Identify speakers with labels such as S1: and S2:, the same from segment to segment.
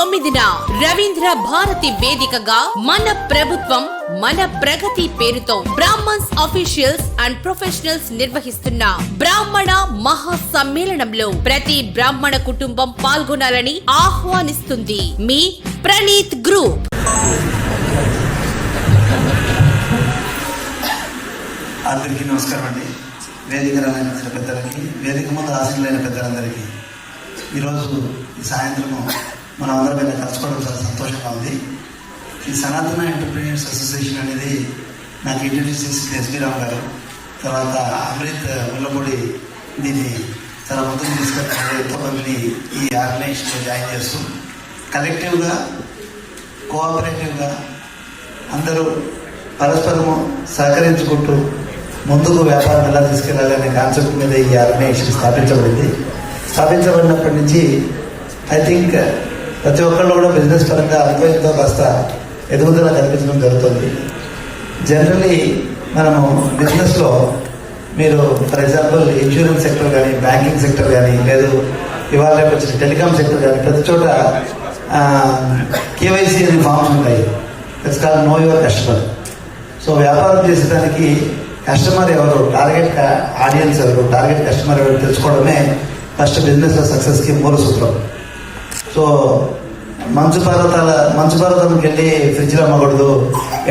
S1: తొమ్మిదిన రవీంద్ర భారతి వేదికగా మన ప్రభుత్వం మన ప్రగతి పేరుతో బ్రాహ్మణ్స్ అఫీషియల్స్ అండ్ ప్రొఫెషనల్స్ నిర్వహిస్తున్న బ్రాహ్మణ మహా సమ్మేళనంలో ప్రతి బ్రాహ్మణ కుటుంబం పాల్గొనాలని ఆహ్వానిస్తుంది మీ ప్రణీత్ గ్రూప్
S2: అందరికీ నమస్కారం అండి. వేదిక రాలైన పెద్దలకి వేదిక ముందు ఆశీనులైన పెద్దలందరికీ ఈరోజు ఈ మనం అందరం ఇలా కలుసుకోవడం చాలా సంతోషంగా ఉంది. ఈ సనాతన ఎంటర్ప్రీనియర్స్ అసోసియేషన్ అనేది నాకు ఇంట్రడ్యూస్ చేసింది ఎస్బీ రావు గారు. తర్వాత అమృత్ ముల్లపూడి దీన్ని చాలా ముందుకు తీసుకెళ్ళి ఎంతోమందిని ఈ ఆర్గనైజేషన్లో జాయిన్ చేస్తూ కలెక్టివ్గా కోఆపరేటివ్గా అందరూ పరస్పరము సహకరించుకుంటూ ముందుకు వ్యాపారం ఎలా తీసుకెళ్ళాలి అనే కాన్సెప్ట్ మీద ఈ ఆర్గనైజేషన్ స్థాపించబడింది. స్థాపించబడినప్పటి నుంచి ఐ థింక్ ప్రతి ఒక్కళ్ళు కూడా బిజినెస్ పరంగా అనుభవంతో కాస్త ఎదుగుదల కనిపించడం జరుగుతుంది. జనరలీ మనము బిజినెస్లో మీరు ఫర్ ఎగ్జాంపుల్ ఇన్సూరెన్స్ సెక్టర్ కానీ బ్యాంకింగ్ సెక్టర్ కానీ లేదు ఇవాళ రేపు వచ్చిన టెలికాం సెక్టర్ కానీ ప్రతి చోట కేవైసీ అనే ఫామ్స్ ఉంటాయి. It's call know your customer so వ్యాపారం చేసేదానికి కస్టమర్ ఎవరు టార్గెట్ ఆడియన్స్ ఎవరు టార్గెట్ కస్టమర్ ఎవరు తెలుసుకోవడమే ఫస్ట్ బిజినెస్ సక్సెస్కి మూల సూత్రం. సో మంచు పర్వతాల మంచు పర్వతంకి వెళ్ళి ఫ్రిడ్జ్లో అమ్మకూడదు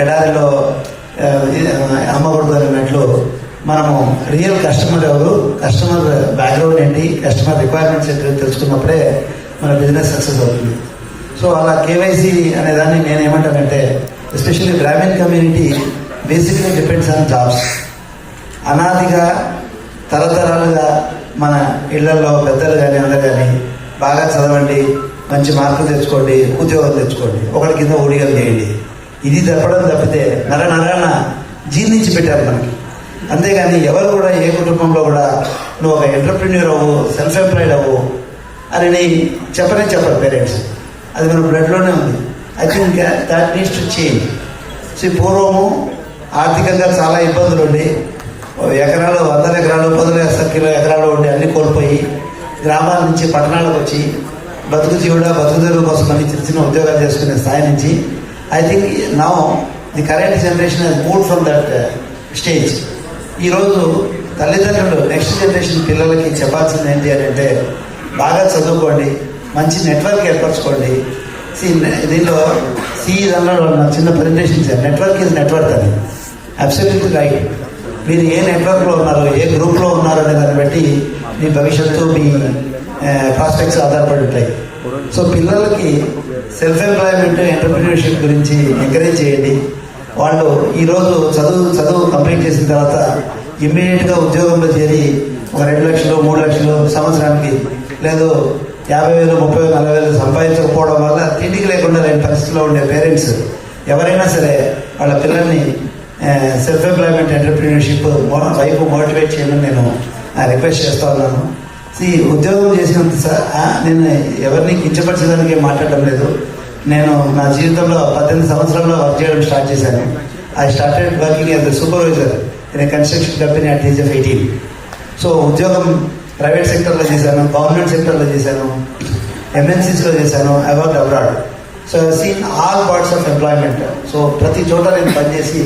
S2: ఎడారిలో అమ్మకూడదు అన్నట్లు మనము రియల్ కస్టమర్ ఎవరు కస్టమర్ బ్యాక్గ్రౌండ్ ఏంటి కస్టమర్ రిక్వైర్మెంట్స్ ఏంటి తెలుసుకున్నప్పుడే మన బిజినెస్ సక్సెస్ అవుతుంది. సో అలా కేవైసీ అనే దాన్ని నేను ఏమంటానంటే ఎస్పెషల్లీ గ్రామీణ community basically depends on jobs. అనాదిగా తరతరాలుగా మన ఇళ్ళలో పెద్దలు కానీ అందరు కానీ బాగా చదవండి మంచి మార్కులు తెచ్చుకోండి ఉద్యోగం తెచ్చుకోండి ఒకటి కింద ఊడిగం చేయండి. ఇది తప్పడం తప్పితే నర నరాన జీర్ణించి పెట్టారు మనకి. అంతేగాని ఎవరు కూడా ఏ కుటుంబంలో కూడా నువ్వు ఒక ఎంటర్ప్రిన్యూర్ అవ్వు సెల్ఫ్ ఎంప్లాయిడ్ అవ్వు అని నీ చెప్పనే చెప్పరు పేరెంట్స్ అది మన బ్లడ్లోనే ఉంది. I think that needs to change so పూర్వము ఆర్థికంగా చాలా ఇబ్బందులు ఉండి ఎకరాలు వందల ఎకరాలు పదుల కిలో ఎకరాలు ఉండి అన్ని కోల్పోయి గ్రామాల నుంచి పట్టణాలకు వచ్చి బతుకు జీవుడ బతుకు తెరువు కోసం అని చిన్న చిన్న ఉద్యోగాలు చేసుకునే స్థాయి నుంచి I think now the current generation has move from that stage ఈరోజు తల్లిదండ్రులు నెక్స్ట్ జనరేషన్ పిల్లలకి చెప్పాల్సింది ఏంటి అని అంటే బాగా చదువుకోండి మంచి నెట్వర్క్ ఏర్పరచుకోండి. సి దీనిలో సి అన్నాడు నా చిన్న presentation sir. Network is network అది అబ్సల్యూట్లీ రైట్ మీరు ఏ నెట్వర్క్లో ఉన్నారు ఏ గ్రూప్లో ఉన్నారు అనే దాన్ని బట్టి మీ భవిష్యత్తు మీ ప్రాస్పెక్ట్స్ ఆధారపడి ఉంటాయి. సో పిల్లలకి సెల్ఫ్ ఎంప్లాయ్మెంట్ ఎంటర్ప్రినర్షిప్ గురించి ఎంకరేజ్ చేయండి. వాళ్ళు ఈరోజు చదువు చదువు కంప్లీట్ చేసిన తర్వాత ఇమ్మీడియట్గా ఉద్యోగంలో చేరి ఒక రెండు లక్షలు మూడు లక్షలు సంవత్సరానికి లేదు యాభై వేలు ముప్పై వేలు నలభై వేలు సంపాదించకపోవడం వల్ల తిండికి లేకుండా లేని పరిస్థితిలో ఉండే పేరెంట్స్ ఎవరైనా సరే వాళ్ళ పిల్లల్ని సెల్ఫ్ ఎంప్లాయ్మెంట్ ఎంటర్ప్రీనర్షిప్ వైపు మోటివేట్ చేయమని నేను రిక్వెస్ట్ చేస్తా ఉన్నాను. ఉద్యోగం చేసినంత సార్ నేను ఎవరిని కించపరిచేదానికి మాట్లాడడం లేదు. నేను నా జీవితంలో పద్దెనిమిది సంవత్సరాల్లో వర్క్ చేయడం స్టార్ట్ చేశాను. I started working as supervisor in construction company at age of eighteen. So ఉద్యోగం ప్రైవేట్ సెక్టర్లో చేశాను గవర్నమెంట్ సెక్టర్లో చేశాను ఎంఎన్సీస్లో చేశాను about abroad. So seen all parts of employment. So ప్రతి చోట నేను పనిచేసి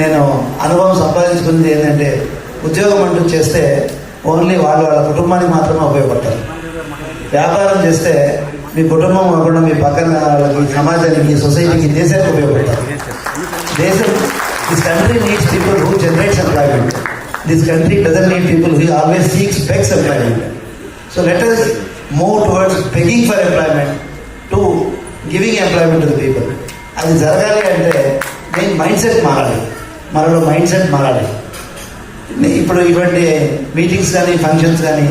S2: నేను అనుభవం సంపాదించుకున్నది ఏంటంటే ఉద్యోగం అంటూ చేస్తే ఓన్లీ వాళ్ళు వాళ్ళ కుటుంబానికి మాత్రమే ఉపయోగపడతారు. వ్యాపారం చేస్తే మీ కుటుంబం కాకుండా మీ పక్కన వాళ్ళకి సమాజానికి సొసైటీకి దేశానికి ఉపయోగపడతారు. దేశం this country needs people who generates employment this country doesn't need people who always seeks begs employment so let us move towards begging for employment to giving employment to people అది జరగాలి అంటే మెయిన్ మైండ్ సెట్ మారాలి. మనలో mind set మారాలి. ఇప్పుడు ఇటువంటి meetings కానీ functions కానీ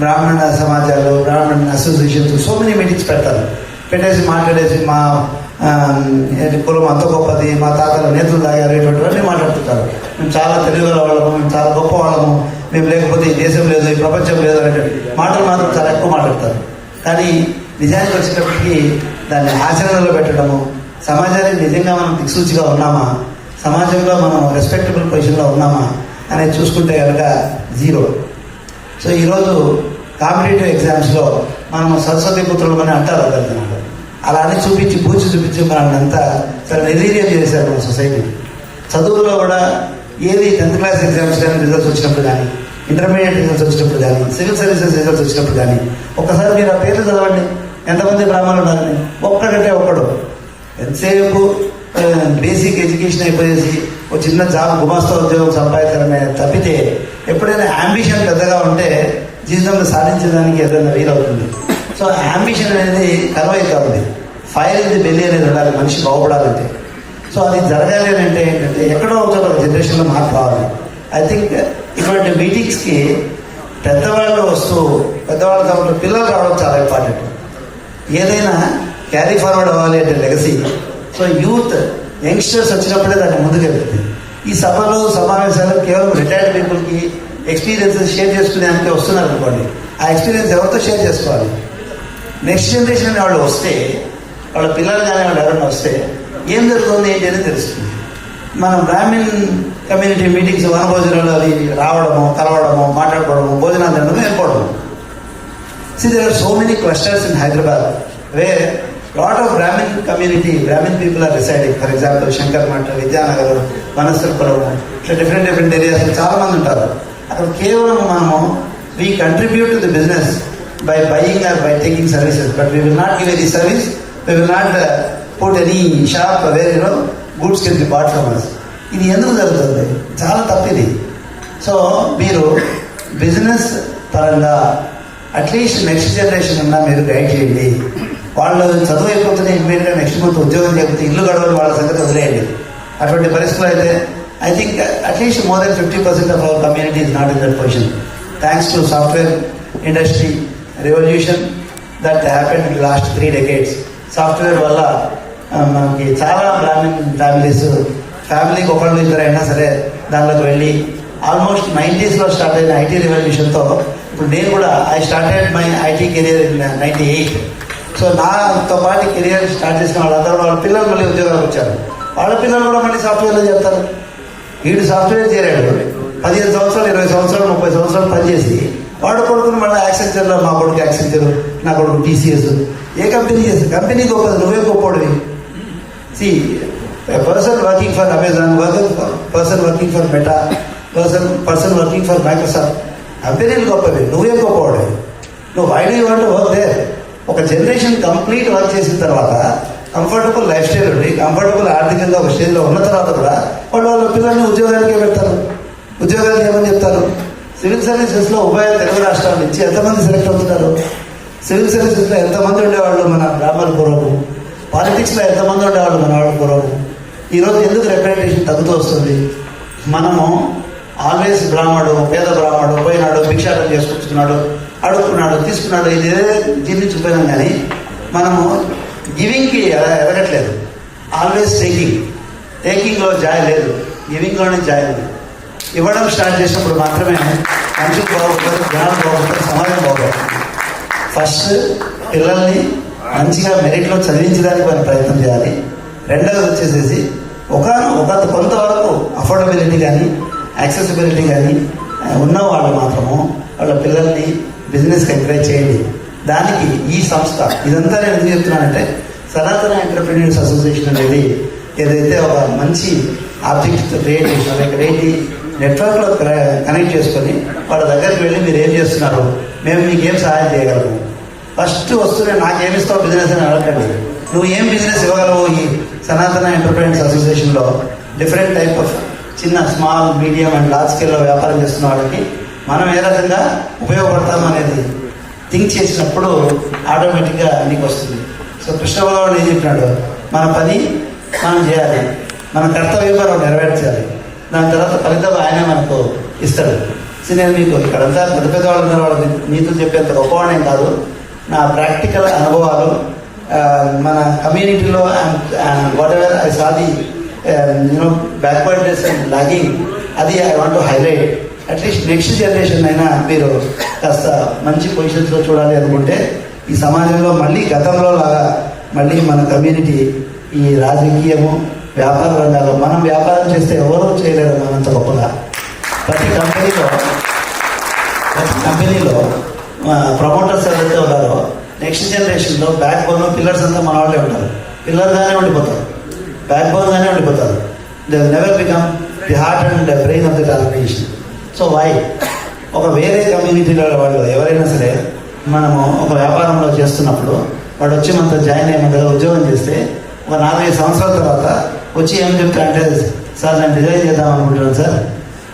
S2: బ్రాహ్మణ సమాజాలు బ్రాహ్మణ అసోసియేషన్స్ సో మెనీ మీటింగ్స్ పెడతారు. పెట్టేసి మాట్లాడేసి మా కులం అంత గొప్పది మా తాతల నేతలు తాగారు ఇటువంటివన్నీ మాట్లాడుతుంటారు. మేము చాలా తెలుగు వాళ్ళము మేము చాలా గొప్ప వాళ్ళము మేము లేకపోతే ఈ దేశం లేదు ఈ ప్రపంచం లేదు అనేటువంటి మాటలు మాత్రం చాలా ఎక్కువ మాట్లాడతారు. కానీ నిజానికి వచ్చేటప్పటికి దాన్ని ఆచరణలో పెట్టడము సమాజానికి నిజంగా మనం దిక్సూచిగా ఉన్నామా సమాజంలో మనం రెస్పెక్టబుల్ పొజిషన్లో ఉన్నామా అనేది చూసుకుంటే కనుక జీరో. సో ఈరోజు కాంపిటేటివ్ ఎగ్జామ్స్లో మనం సరస్వతి పుత్రులు అని అంటారు అన్నమాట. అలా అని చూపించి పూచి చూపించి మనల్ని అంతా చాలా నిర్వీర్యం చేశారు మన సొసైటీ. చదువులో కూడా ఏది టెన్త్ క్లాస్ ఎగ్జామ్స్ కానీ రిజల్ట్స్ వచ్చినప్పుడు కానీ ఇంటర్మీడియట్ రిజల్ట్స్ వచ్చినప్పుడు కానీ సివిల్ సర్వీసెస్ రిజల్ట్స్ వచ్చినప్పుడు కానీ ఒక్కసారి మీరు ఆ పేర్లు చదవండి. ఎంతమంది బ్రాహ్మణులు ఉన్నారని ఒక్కడంటే ఒక్కడు. ఎంతసేపు బేసిక్ ఎడ్యుకేషన్ అయిపోయేసి ఒక చిన్న జాబ్ గుమాస్తా ఉద్యోగం సంపాదించడమే తప్పితే ఎప్పుడైనా అంబిషన్ పెద్దగా ఉంటే జీవితంలో సాధించడానికి ఏదైనా వీలవుతుంది సో అంబిషన్ అనేది కరువైతా ఉంది ఫైర్ ఇది బెల్లి అనేది ఉండాలి. మనిషి బాగుపడాలంటే. సో అది జరగాలి అని అంటే ఏంటంటే ఎక్కడో ఒక జనరేషన్లో మార్పు రావాలి. ఐ థింక్ ఇటువంటి మీటింగ్స్కి పెద్దవాళ్ళు వస్తూ పెద్దవాళ్ళు కాబట్టి పిల్లలు రావడం చాలా ఇంపార్టెంట్ ఏదైనా క్యారీ ఫార్వర్డ్ అవ్వాలి అంటే లెగసీ సో యూత్ యంగ్స్టర్స్ వచ్చినప్పుడే దాన్ని ముందుకెళ్తుంది ఈ సభలు సమావేశాలు కేవలం రిటైర్డ్ పీపుల్కి ఎక్స్పీరియన్సెస్ షేర్ చేసుకునేందుకే వస్తున్నారు అనుకోండి ఆ ఎక్స్పీరియన్స్ ఎవరితో షేర్ చేసుకోవాలి? నెక్స్ట్ జనరేషన్ వాళ్ళు వస్తే వాళ్ళ పిల్లలు కానీ వాళ్ళు ఎవరైనా వస్తే ఏం జరుగుతుంది ఏంటి అనేది తెలుస్తుంది. మనం బ్రాహ్మిన్ కమ్యూనిటీ మీటింగ్స్ వనభోజనాలు అది రావడము కలవడము మాట్లాడుకోవడము భోజనాలు తినడము వెళ్ళిపోవడము See, there are so many clusters in lot of Brahmin community, Brahmin people are residing. For example, Shankar Mata, Vidyanagar, Manasarpuram, ఇట్లా డిఫరెంట్ డిఫరెంట్ ఏరియాస్ చాలా మంది ఉంటారు. అక్కడ కేవలం మనము we contribute to the business by buying or by taking services but we will not give any service we will not put any shop where goods can be bought from us ఇది ఎందుకు జరుగుతుంది? చాలా తప్పిది so మీరు business పరంగా at least next generation ఉన్నా మీరు guide చేయండి. వాళ్ళు చదువు అయిపోతుంది ఇమ్మీడియట్గా నెక్స్ట్ మంత్ ఉద్యోగం చేయకపోతే ఇల్లు గడవని వాళ్ళ సంగతి వదిలేయండి. అటువంటి పరిస్థితులు అయితే I think at least more than fifty percent of our community is not in that position thanks to software industry revolution that happen last three decades software వల్ల uh, మనకి చాలా బ్రాహ్మిన్ ఫ్యామిలీస్ ఫ్యామిలీకి ఒకళ్ళు ఇద్దరైనా సరే దానిలోకి వెళ్ళి ఆల్మోస్ట్ నైంటీస్లో start అయిన ఐటీ రెవల్యూషన్తో ఇప్పుడు నేను కూడా I started my IT career in ninety eight so నాతో పాటు కెరియర్ స్టార్ట్ చేసిన వాళ్ళందరూ వాళ్ళ పిల్లలు మళ్ళీ ఉద్యోగాలకు వచ్చారు. వాళ్ళ పిల్లలు కూడా మళ్ళీ సాఫ్ట్వేర్లో చేస్తారు. వీడు సాఫ్ట్వేర్ చేరాడు పదిహేను సంవత్సరాలు ఇరవై సంవత్సరాలు ముప్పై సంవత్సరాలు పనిచేసి వాడు కొడుకుని మళ్ళీ యాక్సెంచర్లో మా కొడుకు యాక్సెంచర్ నా కొడుకు టీసీఎస్ ఏ కంపెనీ చేసి కంపెనీ గొప్పది నువ్వే గొప్పడివి. See person working for Amazon person working for Meta person person working for Microsoft కంపెనీలు గొప్పవి నువ్వే గొప్పవాడు నువ్వు why'd you want work they ఒక జనరేషన్ కంప్లీట్ వర్క్ చేసిన తర్వాత కంఫర్టబుల్ లైఫ్ స్టైల్ ఉండి కంఫర్టబుల్ ఆర్థికంగా ఒక స్టేజ్లో ఉన్న తర్వాత కూడా వాళ్ళు వాళ్ళ పిల్లల్ని ఉద్యోగానికి పెడతారు. ఉద్యోగానికి ఏమని చెప్తారు? సివిల్ సర్వీసెస్లో ఉభయ తెలుగు రాష్ట్రాల నుంచి ఎంతమంది సెలెక్ట్ అవుతున్నారు? సివిల్ సర్వీసెస్లో ఎంతమంది ఉండేవాళ్ళు మన బ్రాహ్మణ పూర్వము పాలిటిక్స్లో ఎంతమంది ఉండేవాళ్ళు మన వాళ్ళ పూర్వము ఈరోజు ఎందుకు రిప్రజెంటేషన్ తగ్గుతూ వస్తుంది? మనము ఆల్వేస్ బ్రాహ్మడు పేద బ్రాహ్మడు పోయినాడు భిక్షాటం చేసుకుంటున్నాడు అడుక్కున్నాడు తీసుకున్నాడు ఇది ఏదో కానీ మనము గివింగ్కి ఎదగట్లేదు ఆల్వేస్ టేకింగ్ టేకింగ్లో జాయ్ లేదు. గివింగ్లోనే జాయ్ ఉంది ఇవ్వడం స్టార్ట్ చేసినప్పుడు మాత్రమే మనుషులు బాగుంటారు జనాలు బాగుంటారు సమాజం బాగుంటుంది. ఫస్ట్ పిల్లల్ని మంచిగా మెరిట్లో చదివించడానికి మనం ప్రయత్నం చేయాలి. రెండవది వచ్చేసేసి ఒక ఒక కొంతవరకు అఫోర్డబిలిటీ కానీ యాక్సెసిబిలిటీ కానీ ఉన్న వాళ్ళు మాత్రము వాళ్ళ పిల్లల్ని బిజినెస్కి ఎంకరేజ్ చేయండి. దానికి ఈ సంస్థ ఇదంతా నేను ఎందుకు చెప్తున్నానంటే సనాతన ఎంటర్ప్రీనియర్స్ అసోసియేషన్ అనేది ఏదైతే ఒక మంచి ఆబ్జెక్ట్ క్రియేట్ చేసినారో క్రియేట్ నెట్వర్క్లో కనెక్ట్ చేసుకొని వాళ్ళ దగ్గరికి వెళ్ళి మీరు ఏం చేస్తున్నారు మేము మీకు ఏం సహాయం చేయగలము. ఫస్ట్ వస్తూనే నాకేమి ఇస్తావు బిజినెస్ అని అడగండి నువ్వు ఏం బిజినెస్ ఇవ్వగలవు ఈ సనాతన ఎంటర్ప్రైనర్స్ అసోసియేషన్లో డిఫరెంట్ టైప్ ఆఫ్ చిన్న స్మాల్ మీడియం అండ్ లార్జ్ స్కేల్లో వ్యాపారం చేస్తున్న వాళ్ళకి మనం ఏ రకంగా ఉపయోగపడతాం అనేది థింక్ చేసినప్పుడు ఆటోమేటిక్గా నీకు వస్తుంది. సో కృష్ణ భగవాన్ ఏం చెప్పినాడు? మన పని మనం చేయాలి. మన కర్తవ్యం మనం నెరవేర్చాలి. దాని తర్వాత ఫలితం ఆయనే మనకు ఇస్తాడు. సో నేను మీకు ఇక్కడంతా పెద్ద పెద్ద వాళ్ళు ఉన్నారు నీతులు చెప్పేంత గొప్పవాడేం కాదు. నా ప్రాక్టికల్ అనుభవాలు మన కమ్యూనిటీలో whatever I saw the you know backwardness and lagging అది I want to highlight at least next generation అయినా మీరు కాస్త మంచి పొజిషన్స్లో చూడాలి అనుకుంటే ఈ సమాజంలో మళ్ళీ గతంలో లాగా మళ్ళీ మన కమ్యూనిటీ ఈ రాజకీయము వ్యాపార రంగాల్లో మనం వ్యాపారం చేస్తే ఎవరూ చేయలేరు మనంత గొప్పగా. ప్రతి కంపెనీలో ప్రతి కంపెనీలో ప్రమోటర్స్ ఎవరైతే ఉన్నారో నెక్స్ట్ జనరేషన్లో బ్యాక్ బోన్ పిల్లర్స్ అంతా మన వాళ్ళే ఉంటారు. పిల్లర్గానే ఉండిపోతారు. బ్యాక్ బోన్గానే ఉండిపోతారు. They never become the heart and brain of the organisation so why ఒక వేరే కమ్యూనిటీలో వాళ్ళు ఎవరైనా సరే మనము ఒక వ్యాపారంలో చేస్తున్నప్పుడు వాడు వచ్చి మనతో జాయిన్ అయ్యి ఉద్యోగం చేస్తే ఒక నాలుగైదు సంవత్సరాల తర్వాత వచ్చి ఏం చెప్తా అంటే సార్ నేను డిజైన్ చేద్దాం అనుకుంటున్నాను సార్.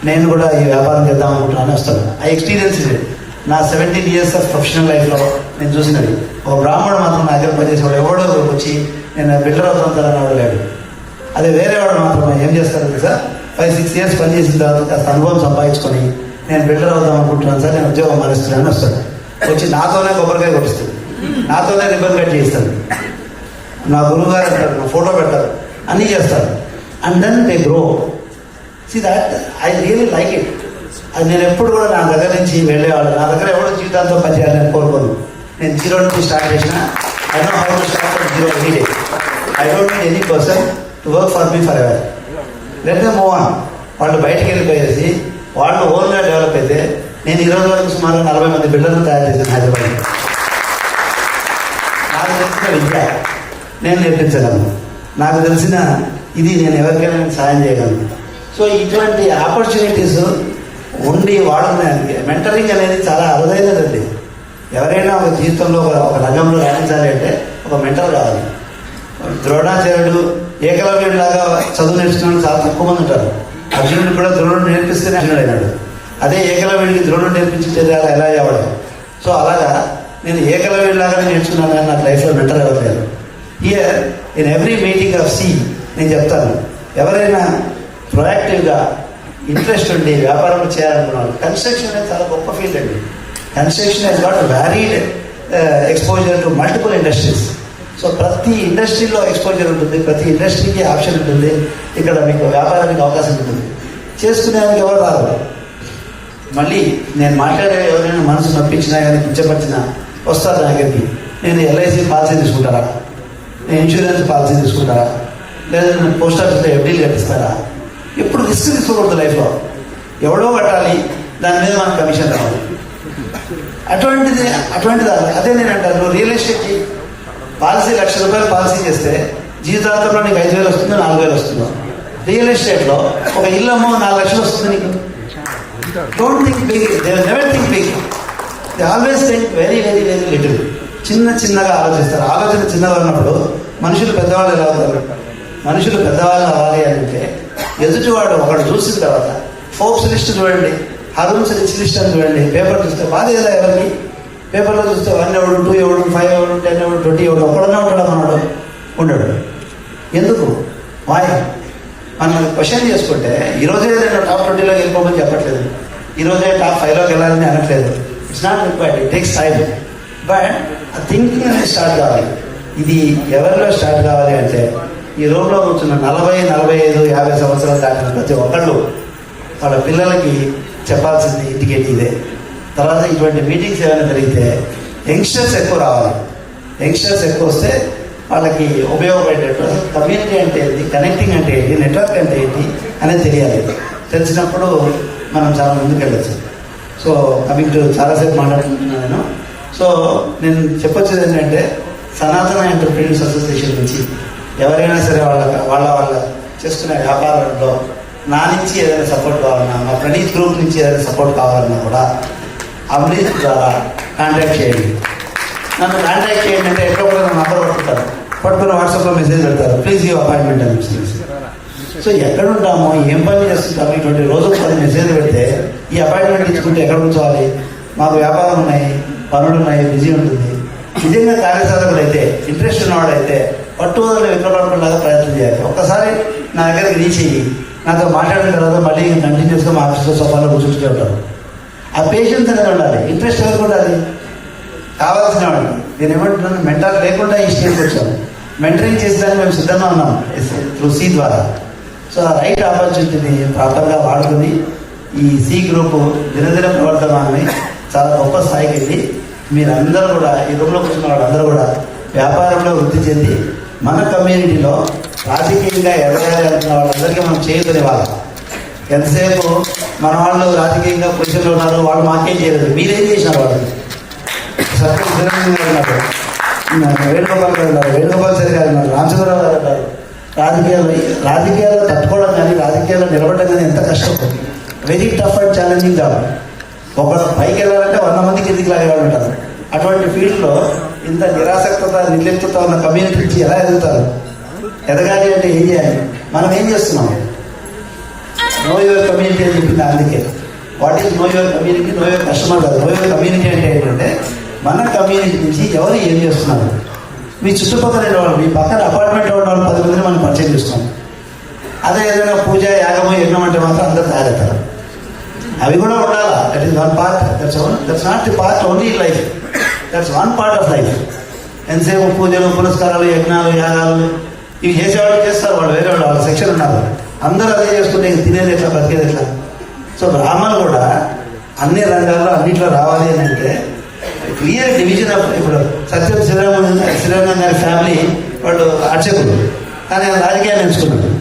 S2: నేను కూడా ఈ వ్యాపారం చేద్దాం అనుకుంటున్నాను వస్తాను ఆ ఎక్స్పీరియన్స్ ఇది. నా సెవెంటీన్ ఇయర్స్ ఆఫ్ ప్రొఫెషనల్ లైఫ్లో నేను చూసినది. ఒక బ్రాహ్మణుడు మాత్రం నా దగ్గర పనిచేసేవాడు ఎవడో వచ్చి నేను బిల్డర్ అవుతాను సార్ అని అడగలేడు అదే వేరే వాడు మాత్రం ఏం చేస్తారంటే సార్ ఫైవ్ సిక్స్ ఇయర్స్ పనిచేసిన తర్వాత కాస్త అనుభవం సంపాదించుకొని నేను బిల్డర్ అవుదాం అనుకుంటున్నాను సార్ నేను ఉద్యోగం మానేస్తున్నాను వస్తాను వచ్చి నాతోనే కొబ్బరికాయ కొడుస్తుంది నాతోనే రిబ్బన్ కట్ చేస్తాను నా గురువు గారు అంటారు నా ఫోటో పెడతారు. అన్నీ చేస్తారు. And then they grow see that I really like it అది నేను ఎప్పుడు కూడా నా దగ్గర నుంచి వెళ్ళేవాడు నా దగ్గర ఎవడో జీవితాంతో పనిచేయాలని నేను కోరుకోను. నేను జీరో నుంచి స్టార్ట్ చేసిన. I know how to start zero any day I don't need any person to work for me forever let they move on వాళ్ళు బయటకు వెళ్ళిపోయేసి వాళ్ళు ఓన్గా డెవలప్ అయితే నేను ఈరోజు వరకు సుమారు నలభై మంది బిడ్డలను తయారు చేశాను హైదరాబాద్ నాకు తెలిసిన విద్య నేను నేర్పించగలను. నాకు తెలిసిన ఇది నేను ఎవరికైనా సాయం చేయగలను. సో ఇటువంటి ఆపర్చునిటీస్ ఉండి వాడుకునేది మెంటరింగ్ అనేది చాలా అరుదైనదండి. ఎవరైనా ఒక జీవితంలో ఒక ఒక రంగంలో రాణించాలి అంటే ఒక మెంటర్ కావాలి ద్రోణాచార్యుడు ఏకలవ్యుడు లాగా చదువు నేర్చుకున్న చాలా తక్కువ మంది ఉంటారు. అర్జునుడు కూడా ద్రోణుడు నేర్పిస్తేనే అర్జునుడు అయినాడు. అదే ఏకలవ్యుడికి ద్రోణుడు నేర్పించే ఎలా ఎలా అవ్వడం సో అలాగా నేను ఏకలవ్యుడి లాగానే నేర్చుకున్నాను కానీ నాకు లైఫ్లో మెంటర్ అవ్వలేదు year in every meeting of C నేను చెప్తాను. ఎవరైనా ప్రొయాక్టివ్గా ఇంట్రెస్ట్ ఉండి వ్యాపారం చేయాలనుకున్నాను కన్స్ట్రక్షన్ అనేది చాలా గొప్ప ఫీల్డ్ అండి. Construction has got varied exposure to multiple industries so ప్రతి ఇండస్ట్రీలో ఎక్స్పోజర్ ఉంటుంది ప్రతి ఇండస్ట్రీకి ఆప్షన్ ఉంటుంది. ఇక్కడ మీకు వ్యాపారానికి అవకాశం ఉంటుంది. చేసుకునేందుకు ఎవరు రారు? మళ్ళీ నేను మాట్లాడే ఎవరైనా మనసు నొప్పించినా కానీ కించపరిచినా వస్తారు నా దగ్గరికి నేను ఎల్ఐసి పాలసీ తీసుకుంటారా? నేను ఇన్సూరెన్స్ పాలసీ తీసుకుంటారా? లేదా నేను పోస్ట్ ఆఫీస్లో ఎఫ్డీలు కట్టిస్తారా? ఎప్పుడు రిస్క్ తీసుకోకూడదు లైఫ్లో. ఎవడో కట్టాలి దాని మీద మనకు కమిషన్ రావాలి. అటువంటిది అటువంటిది అదే నేను అంటాను. రియల్ ఎస్టేట్కి పాలసీ లక్ష రూపాయలు పాలసీ చేస్తే జీవితాంతంలో నీకు ఐదు వేలు వస్తుందో నాలుగు వేలు వస్తుందో? రియల్ ఎస్టేట్లో ఒక ఇల్లు అమ్మో నాలుగు లక్షలు వస్తుంది నీకు. Don't think big they never think big they always think very very very little చిన్న చిన్నగా ఆలోచిస్తారు. ఆలోచన చిన్నగా ఉన్నప్పుడు మనుషులు పెద్దవాళ్ళు ఎలా అవుతారు మనుషులు పెద్దవాళ్ళు అవ్వాలి అంటే ఎదుటివాడు ఒకడు చూసిన తర్వాత ఫోక్స్ లిస్ట్ చూడండి హరూన్స్ రిచ్ లిస్ట్ అని చూడండి పేపర్ చూస్తే బాధ ఎవరికి? పేపర్లో చూస్తే వన్ ఎవడు టూ ఎవడు ఫైవ్ ఎవడు టెన్ ఎవడు ట్వంటీ ఎవడు ఒకడనే ఉంటాడు అన్నాడు ఉండడు. ఎందుకు? వాయ్ మనం క్వశ్చన్ చేసుకుంటే ఈరోజే నేను టాప్ ట్వంటీలో వెళ్ళిపోమని చెప్పట్లేదు. ఈరోజే టాప్ ఫైవ్లోకి వెళ్ళాలని అనట్లేదు. It's not required it takes time but ఆ థింకింగ్ అనేది స్టార్ట్ కావాలి. ఇది ఎవరిలో స్టార్ట్ కావాలి అంటే ఈ రూమ్లో కూర్చున్న నలభై నలభై ఐదు యాభై సంవత్సరాలు దాటిన ప్రతి ఒక్కళ్ళు వాళ్ళ పిల్లలకి చెప్పాల్సింది ఇంటికి ఇదే తర్వాత ఇటువంటి మీటింగ్స్ ఏమైనా జరిగితే యంగ్స్టర్స్ ఎక్కువ రావాలి. యంగ్స్టర్స్ ఎక్కువ వస్తే వాళ్ళకి ఉపయోగపడేటట్టు కమ్యూనిటీ అంటే ఏంటి కనెక్టింగ్ అంటే ఏంటి నెట్వర్క్ అంటే ఏంటి అనేది తెలియాలి. తెలిసినప్పుడు మనం చాలా ముందుకు వెళ్ళచ్చు. సో కమింగ్ టు చాలాసేపు మాట్లాడుకుంటున్నాను నేను. సో నేను చెప్పొచ్చేది ఏంటంటే సనాతన ఎంటర్ప్రీనర్స్ అసోసియేషన్ నుంచి ఎవరైనా సరే వాళ్ళ వాళ్ళ వాళ్ళ చేసుకునే వ్యాపారంలో నా నుంచి ఏదైనా సపోర్ట్ కావాలన్నా మా ప్రణీత్ గ్రూప్ నుంచి ఏదైనా సపోర్ట్ కావాలన్నా కూడా అమరీత్ ద్వారా కాంటాక్ట్ చేయండి. నన్ను కాంటాక్ట్ చేయండి అంటే ఎక్కడ కూడా నంబర్ పట్టుకుంటారు. పట్టుకుని వాట్సాప్లో మెసేజ్ పెడతారు. ప్లీజ్ ఈ అపాయింట్మెంట్ అని సో ఎక్కడ ఉంటామో ఏం పని చేస్తుంటాము ఇటువంటి రోజు పది మెసేజ్ పెడితే ఈ అపాయింట్మెంట్ ఇచ్చుకుంటే ఎక్కడ ఉంచాలి? మాకు వ్యాపారం ఉన్నాయి పనులు ఉన్నాయి బిజీ ఉంటుంది. నిజంగా కార్యసాధకులు అయితే ఇంట్రెస్ట్ ఉన్నవాడైతే పట్టుదల విక్రపడకుండా ప్రయత్నం చేయాలి. ఒక్కసారి నా దగ్గరికి రీచ్ అయ్యి నాతో మాట్లాడిన తర్వాత మళ్ళీ కంటిన్యూస్గా మా ఆఫీస్లో సోఫాలో కూర్చుంటూ ఉంటారు ఆ పేషెన్స్ అనేది ఉండాలి. ఇంట్రెస్ట్ ఎవరికి ఉండాలి. కావాల్సిన వాడికి. నేను ఏమంటున్నాను? మెంటల్ లేకుండా ఈ స్టేజ్కి వచ్చాను. మెంటరింగ్ చేసేదానికి మేము సిద్ధంగా ఉన్నాం. త్రూ సీ ద్వారా. సో ఆ రైట్ ఆపర్చునిటీని ప్రాపర్గా వాడుకుని ఈ సి గ్రూప్ దినదిన ప్రవర్తమానని చాలా గొప్ప స్థాయికి వెళ్ళి మీరందరూ కూడా ఈ రూమ్లో కూర్చున్న వాళ్ళందరూ కూడా వ్యాపారంలో వృద్ధి చెంది మన కమ్యూనిటీలో రాజకీయంగా ఎదగాలి అనుకున్న వాళ్ళందరికీ మనం చేయకునే వాళ్ళం ఎంతసేపు మన వాళ్ళు రాజకీయంగా పొజిషన్లో ఉన్నారు వాళ్ళు మాకేం చేయలేదు. మీరేం చేసినారు వాళ్ళకి సత్యం సురేంద్ర గారు ఉన్నారు. వేణుగోపాల్ గారు ఉన్నారు. వేణుగోపాల్ గారు ఉన్నారు. రామచంద్రరావు గారు ఉన్నారు. రాజకీయాలు రాజకీయాల్లో తట్టుకోవడం కానీ రాజకీయాల్లో నిలబడడం కానీ ఎంత కష్టం. Very tough and challenging job ఒక పైకి వెళ్ళాలంటే వంద మంది కిందికి లాగేవాళ్ళు ఉంటారు. అటువంటి ఫీల్డ్లో ఇంత నిరాసక్తత నిర్లిప్తత ఉన్న కమ్యూనిటీ ఎలా ఎదుగుతారు? ఎదగాలి అంటే ఏం చేయాలి? మనం ఏం చేస్తున్నాం? నో యువర్ కమ్యూనిటీ అని చెప్పింది అందుకే. What is know your community know your customer కాదు. నో యువర్ కమ్యూనిటీ అంటే ఏంటంటే మన కమ్యూనిటీ నుంచి ఎవరు ఏం చేస్తున్నారు? మీ చుట్టుపక్కల వాళ్ళు మీ పక్కన అపార్ట్మెంట్లో ఉన్న వాళ్ళు పది మందిని మనం పరిచయం చేస్తాం అదే ఏదైనా పూజ యాగమో యజ్ఞం అంటే మాత్రం అందరు తయారవుతారు. అవి కూడా ఉండాలా? That is one part that's that's not the part only life that's one part of life ఎంతసేపు పూజలు పురస్కారాలు యజ్ఞాలు యాగాలు ఇవి చేసేవాళ్ళు చేస్తారు. వాళ్ళు వేరే వాళ్ళు వాళ్ళ సెక్షన్ ఉన్నారు. అందరూ అదే చేసుకుంటే ఇంక తినేది ఎట్లా బతికేది ఎట్లా? సో బ్రాహ్మణులు కూడా అన్ని రంగాల్లో అన్నింటిలో రావాలి అని అంటే క్లియర్ డివిజన్ ఆఫ్ ఇప్పుడు సత్యం శ్రీరామ శ్రీరామన్ గారి ఫ్యామిలీ వాళ్ళు అర్చకులు. కానీ ఆయన రాజకీయాన్ని ఎంచుకున్నారు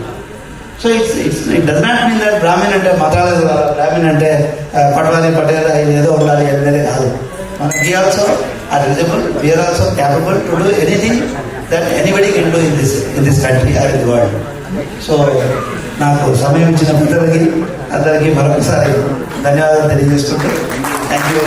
S2: so it's it's it does not mean that Brahmin అంటే మతాల బ్రాహ్మణ్ అంటే ఆ, పట్వాని పటేల్ ఏదో ఉండాలి అనేది కాదు. మన we also are eligible we are also capable to do anything that anybody can do in this in this country or in the world so నాకు సమయం ఇచ్చిన అందరికీ అందరికీ మరొకసారి ధన్యవాదాలు తెలియజేస్తుంటూ. Thank you